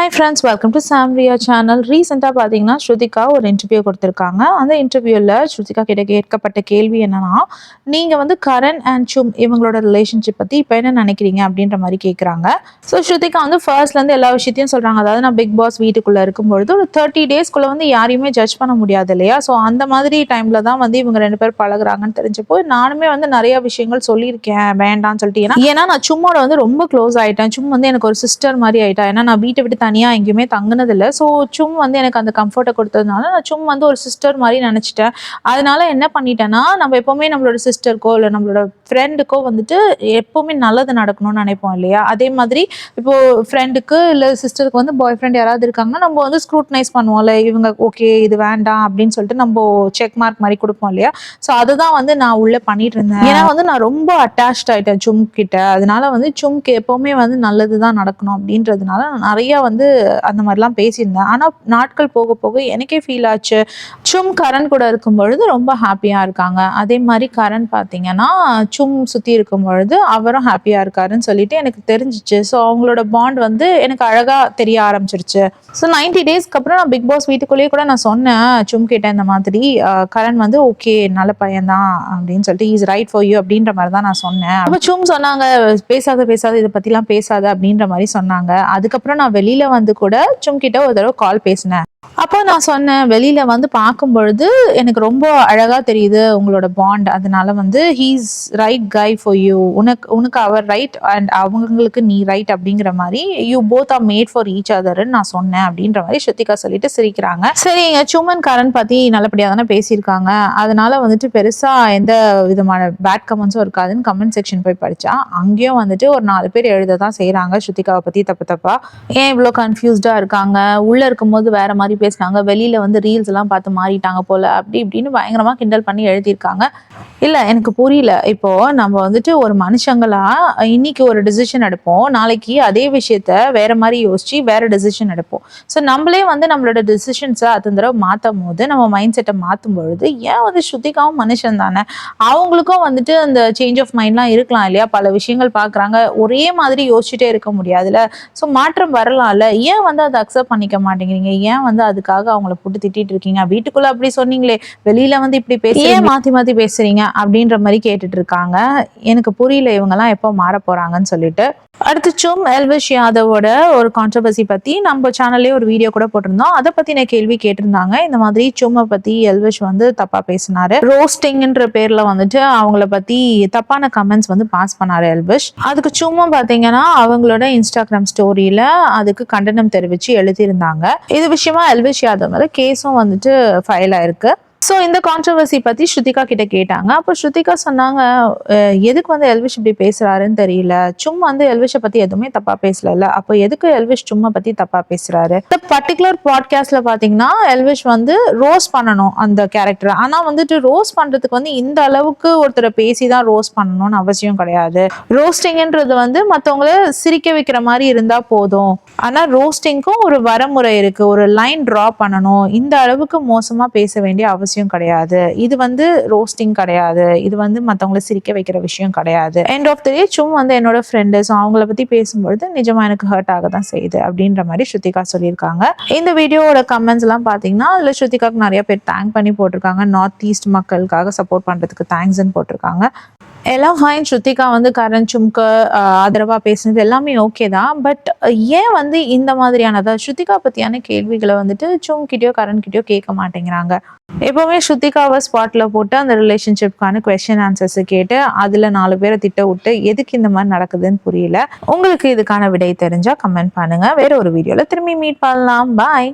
Hi friends welcome to Samriya channel ரீசெண்டாக பார்த்தீங்கன்னா ஸ்ருதிகா ஒரு இன்டர்வியூ கொடுத்துருக்காங்க. அந்த இன்டர்வியூவில் ஸ்ருதிகா கிட்ட கேட்கப்பட்ட கேள்வி என்னன்னா நீங்கள் வந்து கரண் அண்ட் சும் இவங்களோட ரிலேஷன்ஷிப் பற்றி இப்போ என்ன நினைக்கிறீங்க அப்படின்ற மாதிரி கேட்குறாங்க ஸோ ஸ்ருதிகா வந்து ஃபர்ஸ்ட்லேருந்து எல்லா விஷயத்தையும் சொல்கிறாங்க அதாவது நான் பிக் பாஸ் வீட்டுக்குள்ளே இருக்கும்பொழுது ஒரு தேர்ட்டி டேஸ்க்குள்ளே வந்து யாரையுமே ஜட்ஜ் பண்ண முடியாது இல்லையா? ஸோ அந்த மாதிரி டைமில் தான் வந்து இவங்க ரெண்டு பேர் பழகுறாங்கன்னு தெரிஞ்சப்போ நானுமே வந்து நிறைய விஷயங்கள் சொல்லியிருக்கேன். வேண்டாம்னு சொல்லிட்டு. ஏன்னா ஏன்னா நான் சும்மோட வந்து ரொம்ப க்ளோஸ் ஆகிட்டேன் சும் வந்து எனக்கு ஒரு சிஸ்டர் மாதிரி ஆயிட்டா. ஏன்னா நான் வீட்டை விட்டு தனியாக எங்கேயுமே தங்கினதில்லை. ஸோ சும் வந்து எனக்கு அந்த கம்ஃபர்ட்டை கொடுத்ததுனால நான் சும் வந்து ஒரு சிஸ்டர் மாதிரி நினச்சிட்டேன். அதனால என்ன பண்ணிட்டேன்னா நம்ம எப்போவுமே நம்மளோட சிஸ்டருக்கோ இல்லை நம்மளோட ஃப்ரெண்டுக்கோ வந்துட்டு எப்போவுமே நல்லது நடக்கணும்னு நினைப்போம் இல்லையா? அதே மாதிரி இப்போ ஃப்ரெண்டுக்கு இல்லை சிஸ்டருக்கு வந்து பாய் ஃப்ரெண்ட் யாராவது இருக்காங்கன்னா நம்ம வந்து ஸ்க்ரூட்னைஸ் பண்ணுவோம்ல இவங்க ஓகே இது வேண்டாம் அப்படின்னு சொல்லிட்டு நம்ம செக் மார்க் மாதிரி கொடுப்போம் இல்லையா? ஸோ அதுதான் வந்து நான் உள்ளே பண்ணிட்டு இருந்தேன். ஏன்னா வந்து நான் ரொம்ப அட்டாச்ட் ஆயிட்டேன் சும் கிட்ட. அதனால வந்து சும்க்கு எப்போவுமே வந்து நல்லது தான் நடக்கணும் அப்படின்றதுனால நான் நிறைய வந்து அந்த மாதிரிலாம் பேசியிருந்தேன். ஆனால் நாட்கள் போக போக எனக்கே ஃபீல் ஆச்சு. சும் கரண் கூட இருக்கும் பொழுது ரொம்ப ஹாப்பியாக இருக்காங்க. அதே மாதிரி கரண் பார்த்தீங்கன்னா சும் சுற்றி இருக்கும் பொழுது அவரும் ஹாப்பியாக இருக்காருன்னு சொல்லிட்டு எனக்கு தெரிஞ்சிச்சு. ஸோ அவங்களோட பாண்ட் வந்து எனக்கு அழகாக தெரிய ஆரம்பிச்சிருச்சு. ஸோ நைன்டி டேஸ்க்கு அப்புறம் நான் பிக் பாஸ் வீட்டுக்குள்ளேயே கூட நான் சொன்னேன் சும் கேட்டேன் இந்த மாதிரி கரண் வந்து ஓகே நல்ல பையன்தான் அப்படின்னு சொல்லிட்டு இஸ் ரைட் ஃபார் யூ அப்படின்ற மாதிரி தான் நான் சொன்னேன். அப்போ சும் சொன்னாங்க பேசாத பேசாத இதை பற்றிலாம் பேசாத அப்படின்ற மாதிரி சொன்னாங்க. அதுக்கப்புறம் நான் வெளியில் வந்து கூட சும் கிட்ட ஒரு தடவை கால் பேசினேன். அப்போ நான் சொன்னேன் வெளியில வந்து பார்க்கும் பொழுது எனக்கு ரொம்ப அழகா தெரியுது உங்களோட பாண்ட் அதனால வந்து he's right guy for you உனக்கு உனக்கு அவர் ரைட் அண்ட் அவங்களுக்கு நீ ரைட் அப்படிங்கிற மாதிரி you both are made for each அதர்ன்னு நான் சொன்னேன் அப்படின்ற மாதிரி ஸ்ருத்திகா சொல்லிட்டு சிரிக்கிறாங்க. சரி எங்க சுமன் கரண் பத்தி நல்லபடியாக தானே பேசியிருக்காங்க. அதனால வந்துட்டு பெருசா எந்த விதமான பேட் கமெண்ட்ஸும் இருக்காதுன்னு கமெண்ட் செக்ஷன் போய் படிச்சா அங்கேயும் வந்துட்டு ஒரு நாலு பேர் எழுத தான் செய்யறாங்க ஸ்ருதிகாவை பத்தி தப்பு தப்பா. ஏன் இவ்வளோ கன்ஃபியூஸ்டா இருக்காங்க? உள்ள இருக்கும்போது வேற மாதிரி பேசினாங்க வெளியில வந்து ரீல்ஸ் எல்லாம் பார்த்து மாறிட்டாங்க போல. அப்படி இப்படின்னு பயங்கரமா கிண்டல் பண்ணி எழுதியிருக்காங்க. இல்லை எனக்கு புரியல. இப்போ நம்ம வந்துட்டு ஒரு மனுஷங்களா இன்னைக்கு ஒரு டிசிஷன் எடுப்போம். நாளைக்கு அதே விஷயத்த வேற மாதிரி யோசிச்சு வேற டிசிஷன் எடுப்போம். ஸோ நம்மளே வந்து நம்மளோட டிசிஷன்ஸை அத்தனை தடவை மாற்றும் போது நம்ம மைண்ட் செட்டை மாற்றும் பொழுது ஏன் வந்து ஸ்ருதிகாவும் மனுஷன் தானே? அவங்களுக்கும் வந்துட்டு அந்த சேஞ்ச் ஆஃப் மைண்ட்லாம் இருக்கலாம் இல்லையா? பல விஷயங்கள் பார்க்குறாங்க ஒரே மாதிரி யோசிச்சுட்டே இருக்க முடியாதுல்ல. ஸோ மாற்றம் வரலாம்ல. ஏன் வந்து அதை அக்செப்ட் பண்ணிக்க மாட்டேங்கிறீங்க? ஏன் வந்து அதுக்காக அவங்கள போட்டு திட்டிட்டு இருக்கீங்க? வீட்டுக்குள்ள அப்படி சொன்னீங்களே. வெளியில வந்து இப்படி பேசி ஏன் மாத்தி மாத்தி பேசுறீங்க? அப்படின்ற மாதிரி கேட்டுட்டு இருக்காங்க எனக்கு புரியல இவங்கெல்லாம் எப்போ மாற போறாங்கன்னு சொல்லிட்டு. அடுத்து சும் எல்விஷ் யாதவோட ஒரு கான்ட்ரவர்சி பத்தி நம்ம சேனல்லே ஒரு வீடியோ கூட போட்டிருந்தோம். அதை பத்தின கேள்வி கேட்டிருந்தாங்க. இந்த மாதிரி சும்மை பத்தி எல்விஷ் வந்து தப்பா பேசினாரு. ரோஸ்டிங்ன்ற பேர்ல வந்துட்டு அவங்கள பத்தி தப்பான கமெண்ட்ஸ் வந்து பாஸ் பண்ணாரு எல்விஷ். அதுக்கு சும்மா பாத்தீங்கன்னா அவங்களோட இன்ஸ்டாகிராம் ஸ்டோரியில அதுக்கு கண்டனம் தெரிவிச்சு எழுதியிருந்தாங்க. இது விஷயமா எல்விஷ் யாதவ் மேல கேஸும் வந்துட்டு ஃபைல் ஆயிருக்கு. ஸோ இந்த கான்ட்ரவர்சி பத்தி ஸ்ருதிகா கிட்ட கேட்டாங்க. அப்போ ஸ்ருதிகா சொன்னாங்க எதுக்கு வந்து எல்விஷ் இப்படி பேசுறாருன்னு தெரியல. சும்மா வந்து எல்விஷை பத்தி எதுவுமே தப்பா பேசல அப்போ எதுக்கு எல்விஷ் சும்மா பத்தி தப்பா பேசுறாரு? இந்த பர்டிகுலர் பாட்காஸ்ட்ல பாத்தீங்கன்னா எல்விஷ் வந்து ரோஸ் பண்ணணும் அந்த கேரக்டர் ஆனா வந்துட்டு ரோஸ் பண்றதுக்கு வந்து இந்த அளவுக்கு ஒருத்தரை பேசி தான் ரோஸ் பண்ணணும்னு அவசியம் கிடையாது. ரோஸ்டிங்ன்றது வந்து மற்றவங்கள சிரிக்க வைக்கிற மாதிரி இருந்தா போதும். ஆனா ரோஸ்டிங்க்கும் ஒரு வரமுறை இருக்கு. ஒரு லைன் ட்ரா பண்ணணும். இந்த அளவுக்கு மோசமா பேச வேண்டிய அவசியம் கிடையாது. இது வந்து ரோஸ்டிங் கிடையாது. இது வந்து மற்றவங்கள சிரிக்க வைக்கிற விஷயம் கிடையாது. எண்ட் ஆஃப் த டே சும் வந்து என்னோட ஃப்ரெண்டு ஸோ அவங்கள பற்றி பேசும்பொழுது நிஜமா எனக்கு ஹர்ட் ஆக தான் செய்யுது அப்படின்ற மாதிரி ஸ்ருதிகா சொல்லியிருக்காங்க. இந்த வீடியோவோட கமெண்ட்ஸ் எல்லாம் பார்த்தீங்கன்னா அதில் ஸ்ருதிகாக்கு நிறைய பேர் தேங்க் பண்ணி போட்டிருக்காங்க. நார்த் ஈஸ்ட் மக்களுக்காக சப்போர்ட் பண்ணுறதுக்கு தேங்க்ஸ்ன்னு போட்டிருக்காங்க. எல்லாம் ஹாயின் ஸ்ருத்திகா வந்து கரண் சும்க்கு ஆதரவாக பேசுனது எல்லாமே ஓகே தான். பட் ஏன் வந்து இந்த மாதிரியான அதாவது ஸ்ருத்திகா பற்றியான கேள்விகளை வந்துட்டு சும்கிட்டயோ கரண்கிட்டயோ கேட்க மாட்டேங்கிறாங்க. எப்போவுமே ஸ்ருதிகாவை ஸ்பாட்டில் போட்டு அந்த ரிலேஷன்ஷிப்கான கொஸ்டின் ஆன்சர்ஸை கேட்டு அதில் நாலு பேரை திட்ட விட்டு எதுக்கு இந்த மாதிரி நடக்குதுன்னு புரியல. உங்களுக்கு இதுக்கான விடை தெரிஞ்சால் கமெண்ட் பண்ணுங்கள் வேற ஒரு வீடியோவில் திரும்பி மீட் பண்ணலாம். பாய்